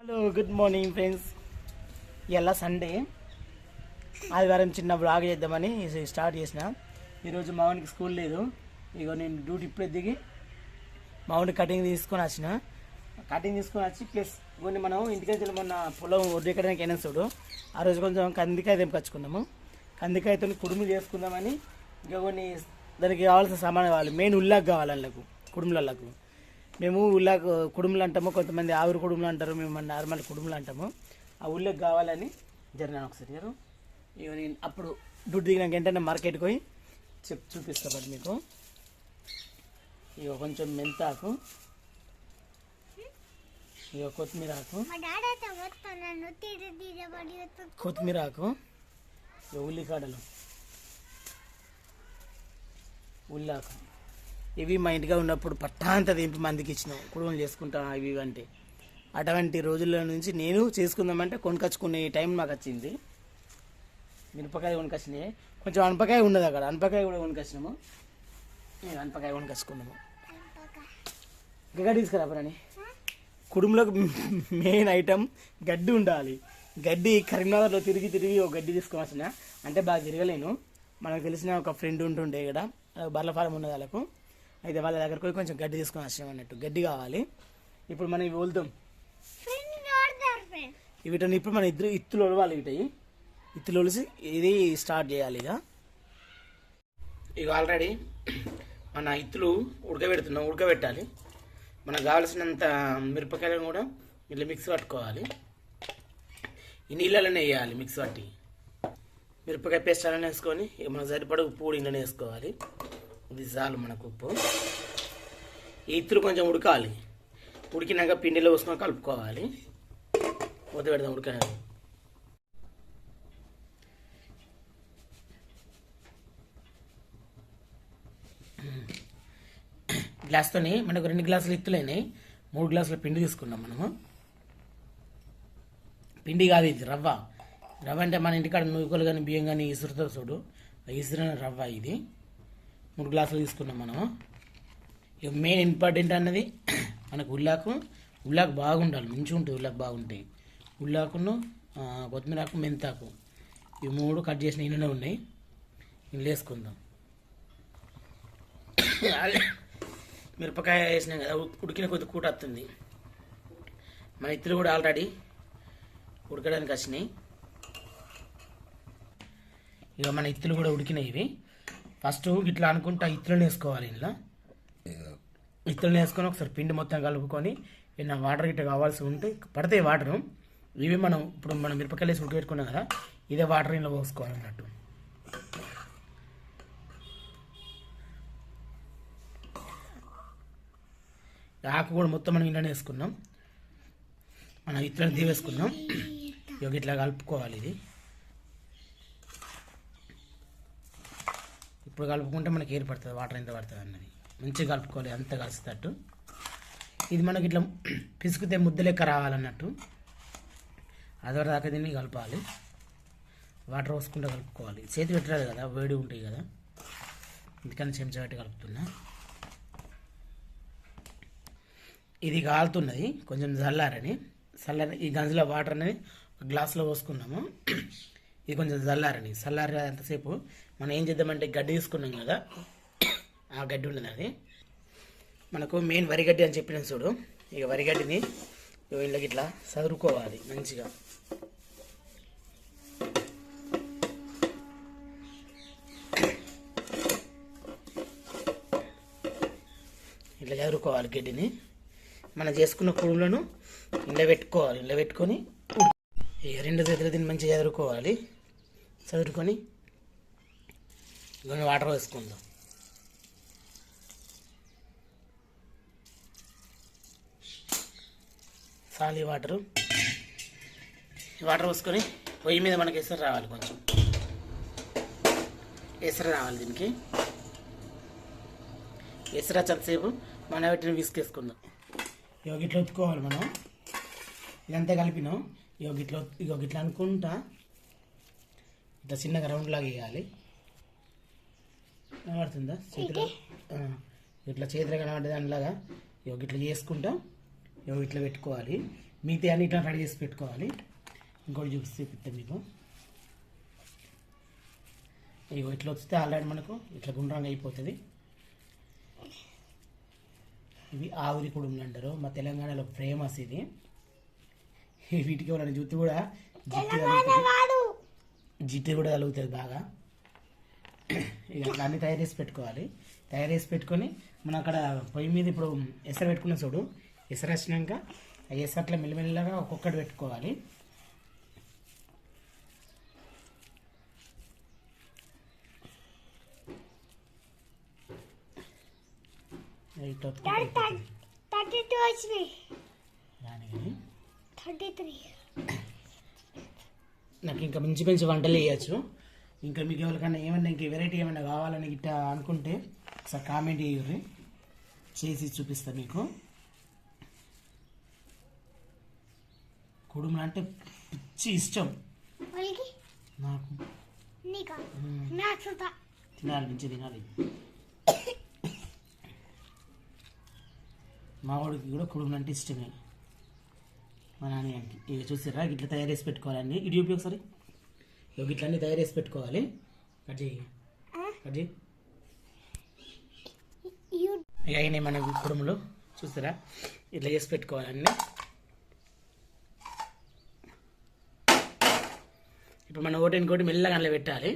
Hello good morning friends ఎలా Sunday ఆదివారం చిన్న బ్లాగ్ చేద్దామని స్టార్ట్ చేసిన. ఈరోజు మామూలుకి స్కూల్ లేదు. ఇగో నేను డ్యూటీ ఇప్పుడే దిగి మామూలు కటింగ్ తీసుకొని వచ్చిన. కటింగ్ తీసుకొని వచ్చి ప్లస్ కొన్ని మనం ఇంటికి మొన్న పొలం ఒడ్డెక్కడానికి అయినా చూడు. ఆ రోజు కొంచెం కందికాయ తెంపుకొచ్చుకున్నాము కందికాయతో కుడుములు చేసుకుందామని ఇంకా కొన్ని దానికి కావాల్సిన సామాన్ కావాలి. మెయిన్ ఉల్లాగ్ కావాలి వాళ్ళకు కుడుములకు మేము ఉల్లాకు కుడుములు అంటాము కొంతమంది ఆవిరి కుడుములు అంటారు మేము నార్మల్ కుడుములు అంటాము. ఆ ఉల్లకు కావాలని జరిగినాను ఒకసారి గారు. ఇక నేను అప్పుడు దుడ్డు దిగినాక ఏంటంటే మార్కెట్కి పోయి చెప్ చూపిస్తా పడి మీకు. ఇక కొంచెం మెంతాకు ఇక కొత్తిమీర ఆకు కొత్తిమీర ఆకు ఇక ఉల్లికాడలు ఉల్లాకు. ఇవి మా ఇంటిగా ఉన్నప్పుడు పట్టాంత దింపి మందికి ఇచ్చినాం. కుటుంబం చేసుకుంటాం ఇవి ఇవి అంటే. అటువంటి రోజుల నుంచి నేను చేసుకుందామంటే కొనుకొచ్చుకునే టైం నాకు వచ్చింది. మిరపకాయ కొనుకొచ్చినాయి. కొంచెం అనపకాయ ఉన్నది అక్కడ. అనపకాయ కూడా కొనుకొచ్చినాము. నేను అనపకాయ కొనుకొచ్చుకున్నాము. ఇంకా తీసుకురా పరని కుటుంబంలో మెయిన్ ఐటమ్ గడ్డి ఉండాలి. గడ్డి కరీంనగర్లో తిరిగి తిరిగి ఒక గడ్డి తీసుకొని వచ్చిన అంటే బాగా తిరగలేను. మనకు తెలిసిన ఒక ఫ్రెండ్ ఉంటుండే ఇక్కడ బర్ల ఫారం ఉన్నది వాళ్ళకు. అయితే వాళ్ళ దగ్గరకు పోయి కొంచెం గడ్డి తీసుకొని వచ్చినాం అన్నట్టు. గడ్డి కావాలి. ఇప్పుడు మనం ఇవి వదులుతాం ఫ్రెండ్ నోడతారు ఫ్రెండ్ వీటిని ఇప్పుడు మన ఇద్దరు ఇత్తులు ఒలవాలి వీటి. ఇత్తులు ఒలిసి ఇది స్టార్ట్ చేయాలి ఇక. ఇక ఆల్రెడీ మన ఇత్తులు ఉడకబెడుతున్నాం. ఉడకబెట్టాలి. మనకు కావాల్సినంత మిరపకాయలను కూడా ఇట్లా మిక్స్ పట్టుకోవాలి. ఈ నీళ్ళలోనే వేయాలి మిక్స్ పట్టి. మిరపకాయ పేస్ట్ అలానే వేసుకొని మనకు సరిపడ ఉప్పు కూడా ఇంట్లోనే వేసుకోవాలి. ఇది చాలు మనకు ఉప్పు. ఈ ఇత్తులు కొంచెం ఉడకాలి. ఉడికినాక పిండిలో పోసుకొని కలుపుకోవాలి. మూత పెడదాం ఉడకాలి గ్లాస్తోని మనకు రెండు గ్లాసులు ఇత్తులైనాయి మూడు గ్లాసుల పిండి తీసుకున్నాం మనము. పిండి కాదు ఇది రవ్వ. రవ్వ అంటే మన ఇంటికాడ నూకలు కానీ బియ్యం కానీ ఇసురుతో చూడు. ఇసురైన రవ్వ ఇది. మూడు గ్లాసులు తీసుకున్నాం మనము ఇక మెయిన్ ఇంపార్టెంట్ అన్నది మనకు ఉల్లాకు ఉల్లాకు బాగుండాలి మంచిగా ఉంటుంది ఉల్లాకు బాగుంటాయి ఉల్లాకును కొత్తిమీరాకు మెంతాకు. ఈ మూడు కట్ చేసిన ఇంట్లోనే ఉన్నాయి. ఇంట్లో వేసుకుందాం. మిరపకాయ వేసినాం కదా ఉడికిన కొద్ది కూట వస్తుంది మన ఇత్తులు కూడా ఆల్రెడీ ఉడకడానికి వచ్చినాయి. ఇక మన ఇత్తులు కూడా ఉడికినాయి ఇవి. ఫస్ట్ ఇట్లా అనుకుంటా ఇత్తులను వేసుకోవాలి ఇలా ఇత్తులను వేసుకొని ఒకసారి పిండి మొత్తం కలుపుకొని ఏమైనా వాటర్ గిట్ట కావాల్సి ఉంటే పడతాయి వాటరు. ఇవి మనం ఇప్పుడు మనం మిరపకాయలు వేసి ఉడకబెట్టుకున్నాం కదా ఇదే వాటర్ ఇంట్లో పోసుకోవాలి అన్నట్టు. ఆకు కూడా మొత్తం మనం ఇంట్లోనే వేసుకున్నాం. మనం ఇట్లా తీవేసుకున్నాం ఇక ఇట్లా కలుపుకోవాలి ఇది. ఇప్పుడు కలుపుకుంటే మనకి ఏర్పడుతుంది వాటర్ ఎంత పడుతుంది అన్నది. మంచిగా కలుపుకోవాలి అంత కలిసేటట్టు. ఇది మనకి ఇట్లా పిసుకుతే ముద్ద లెక్క రావాలన్నట్టు. అదొక దాకా దీన్ని కలపాలి. వాటర్ పోసుకుంటూ కలుపుకోవాలి. చేతి పెట్టరాదు కదా వేడి ఉంటాయి కదా. అందుకని చెంచా పెట్టి కలుపుతున్నా. ఇది కాలుతున్నది కొంచెం చల్లారని. చల్లారి ఈ గంజలో వాటర్ అనేది గ్లాస్లో పోసుకున్నాము. ఇది కొంచెం చల్లారని. చల్లారి అంతసేపు మనం ఏం చేద్దామంటే గడ్డి తీసుకున్నాం కదా. ఆ గడ్డి ఉన్నది అది. మనకు మెయిన్ వరిగడ్డి అని చెప్పిన చూడు. ఇక వరిగడ్డిని వీళ్ళకి ఇట్లా చదురుకోవాలి మంచిగా. ఇట్లా చదురుకోవాలి గడ్డిని. మనం చేసుకున్న పురుగులను ఇంట్లో పెట్టుకోవాలి ఇంట్లో పెట్టుకొని రెండు చేతులు దీన్ని మంచిగా ఎదుర్కోవాలి. చదురుకొని కొన్ని వాటర్ వేసుకుందాం సాలి వాటరు. ఈ వాటర్ పోసుకొని పొయ్యి మీద మనకి ఎసరు రావాలి కొంచెం. ఎసరు రావాలి దీనికి. ఎసరు వచ్చేసేపు మన వీటిని విసుకేసుకుందాం. ఇక ఇట్లా ఒత్తుకోవాలి మనం. ఇదంతా కలిపినాం. ఇక ఇట్లా ఇక ఇట్లా అనుకుంటా ఇట్లా చిన్నగా రౌండ్ లాగా వేయాలి కనబడుతుందా? చేతిలో? ఇట్లా చేతిలో కనబడే దానిలాగా ఇక ఇట్లా చేసుకుంటా. ఇక ఇట్లా పెట్టుకోవాలి. మిగతా అన్ని ఇట్లా రెడీ చేసి పెట్టుకోవాలి. ఇంకోటి చూపిస్తే చూపిస్తాను మీకు. ఇగో ఇట్లా వస్తే ఆల్రెడీ మనకు ఇట్లా గుండ్రంగా అయిపోతుంది. ఇవి ఆవిరి కుడుములు అంటారు. మా తెలంగాణలో ఫేమస్ ఇది. వీటికి వాళ్ళని జుట్టు కూడా జిట్టు కూడా కలుగుతుంది బాగా. ఇక అట్లా అన్ని తయారు చేసి పెట్టుకోవాలి. తయారు చేసి పెట్టుకొని మనం అక్కడ పొయ్యి మీద ఇప్పుడు ఎసరు పెట్టుకున్న చూడు. ఎసరు వచ్చినాక ఆ ఎసరట్లో మెల్లమెల్లగా ఒక్కొక్కటి పెట్టుకోవాలి. థర్టీ టూ వచ్చినాయి దానికి థర్టీ త్రీ నాకు ఇంకా మంచి మంచి వంటలు వేయచ్చు. ఇంకా మీకు ఎవరికైనా ఏమన్నా ఇంక వెరైటీ ఏమైనా కావాలని గిట్ట అనుకుంటే ఒకసారి కామెంట్ చేయర్రి చేసి చూపిస్తా మీకు. కుడుములు అంటే పిచ్చి ఇష్టం. నాకు. తినాలి మంచి తినాలి. మా వాడికి కూడా కుడుములు అంటే ఇష్టమే. మా నాన్నగారికి ఇక చూసారా ఇట్లా తయారు చేసి పెట్టుకోవాలండి. ఇటు చూపి ఒకసారి ఇట్లా అన్నీ తయారు చేసి పెట్టుకోవాలి. కట్ చేయి. కట్ చేయి. ఇక అయినాయి మన కుడుములు. చూస్తారా ఇట్లా చేసి పెట్టుకోవాలి అన్నీ ఇప్పుడు మన ఒకటి ఇంకోటి మెల్లగా అందులో పెట్టాలి.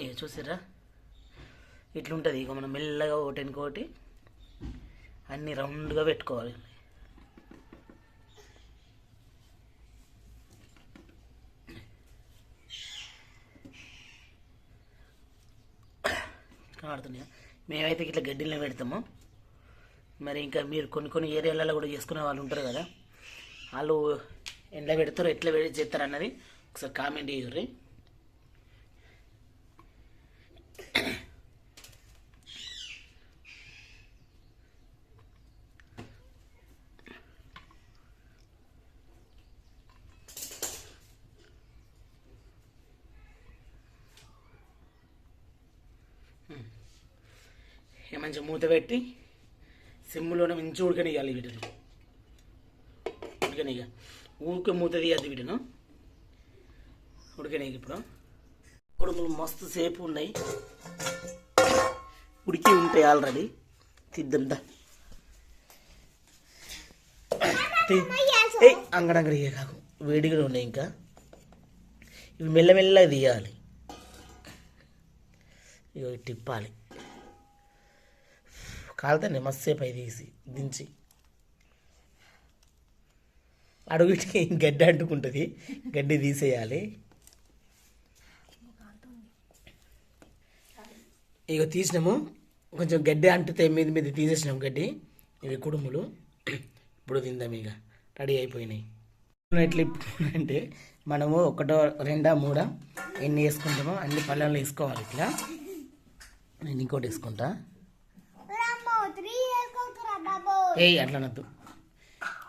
ఇక చూసారా ఇట్లుంటుంది. ఇక మనం మెల్లగా ఒకటి ఇంకోటి అన్నీ రౌండ్గా పెట్టుకోవాలి. ఆడుతున్నాయి మేమైతే ఇట్లా గడ్డిలో పెడతాము. మరి ఇంకా మీరు కొన్ని కొన్ని ఏరియాలలో కూడా చేసుకునే వాళ్ళు ఉంటారు కదా వాళ్ళు ఎండ పెడతారు ఎట్లా పెడి చేస్తారు అన్నది ఒకసారి కామెంట్ చేయర్రి. ఇక మంచిగా మూత పెట్టి సిమ్లోనే మంచిగా ఉడకనియాలి వీటిని. ఉడకనిగా ఊరికే మూత తీయద్దు వీటిను. ఉడకనిగా ఇప్పుడు. కుడుములు మస్తు సేపు ఉన్నాయి. ఉడికి ఉంటాయి ఆల్రెడీ తిద్దంతా అంగడంగడి కాకు. వేడిగా ఉన్నాయి ఇంకా. ఇవి మెల్లమెల్లగా తీయాలి. ఇవి తిప్పాలి. కాలుతానే నిమస్సే పై తీసి దించి. అడుగుకి గడ్డి అంటుకుంటుంది గడ్డి తీసేయాలి. ఇక తీసినాము. కొంచెం గడ్డి అంటుతే మీద మీద తీసేసినాం గడ్డి. ఇవి కుడుములు. ఇప్పుడు తిందాం ఇక రెడీ అయిపోయినాయి. ఎట్లా అంటే మనము ఒకటో రెండా మూడా ఎన్ని వేసుకుంటామో అన్ని పళ్ళల్లో వేసుకోవాలి ఇట్లా. నేను ఇంకోటి వేసుకుంటా. ఏయ్ అట్లా అనద్దు.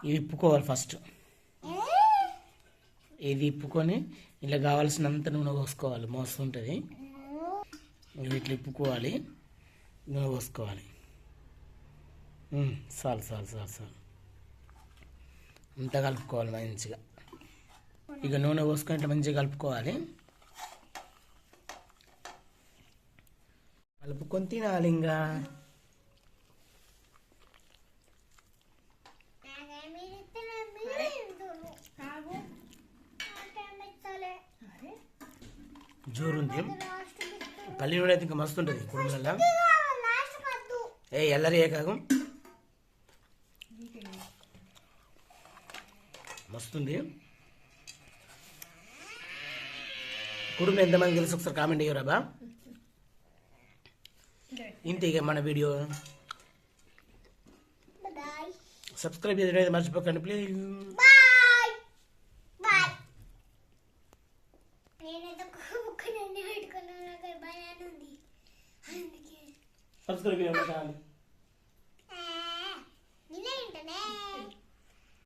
ఇవి ఇప్పుకోవాలి ఫస్ట్ ఇది ఇప్పుకొని ఇలా కావాల్సినంత నూనె పోసుకోవాలి. మోస్తుంటుంది. ఇవి ఇట్లా ఇప్పుకోవాలి. నూనె పోసుకోవాలి. చాలు చాలు చాలు చాలు. అంతా కలుపుకోవాలి మంచిగా. ఇక నూనె పోసుకొని ఇట్లా మంచిగా కలుపుకోవాలి. కలుపుకొని తినాలి ఇంకా మీరు ఇత్తనా మీరే ఇందులో కాదు నాకేం ఇస్తలే జోరుంది లాస్ట్ నూనె అయితే ఇంకా మస్తు ఉంటుంది కుటుంబంలో. ఏ ఎల్లరి ఏ కాకు మస్తుంది. కుటుంబం ఎంతమంది తెలుసు? ఒకసారి కామెంట్ చేయరాబా ఇంతే ఇక మన వీడియో. సబ్స్క్రైబ్ చేయడం మర్చిపోకండి ప్లీజ్